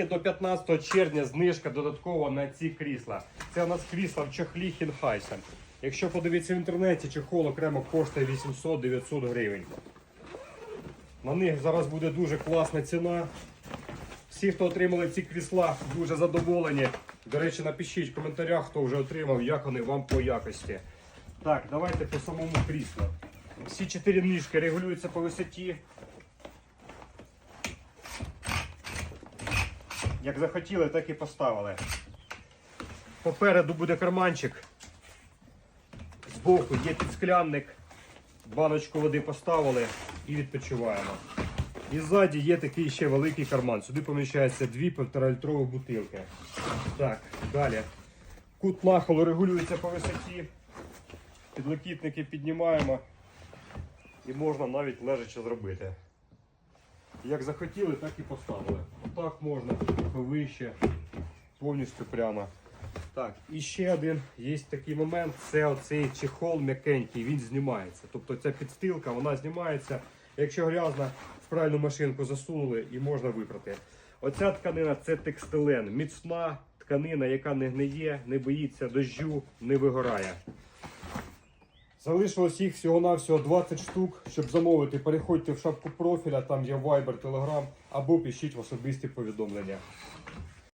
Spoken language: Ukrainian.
тільки до 15 червня знижка додаткова на ці крісла. Це у нас крісла в чохлі Хінхайсен. Якщо подивитися в інтернеті, чехол окремо коштує 800-900 гривень. На них зараз буде дуже класна ціна. Всі, хто отримали ці крісла, дуже задоволені. До речі, напишіть в коментарях, хто вже отримав, як вони вам по якості. Так, давайте по самому кріслу. Всі чотири ніжки регулюються по висоті. Як захотіли, так і поставили. Попереду буде карманчик. Збоку є підсклянник. Баночку води поставили і відпочиваємо. І ззаді є такий ще великий карман. Сюди поміщається дві півторалітрові бутилки. Так, далі. Кут нахилу регулюється по висоті. Підлокітники піднімаємо і можна навіть лежачи зробити. Як захотіли, так і поставили. Так можна, повище, повністю прямо. Так, і ще один є такий момент, це оцей чехол м'якенький, він знімається. Тобто ця підстилка, вона знімається. Якщо грязно, в пральну машинку засунули і можна випрати. Оця тканина це текстилен, міцна тканина, яка не гниє, не боїться дощу, не вигорає. Залишилось їх всього-навсього 20 штук. Щоб замовити, переходьте в шапку профіля, там є Viber, Telegram, або пишіть в особисті повідомлення.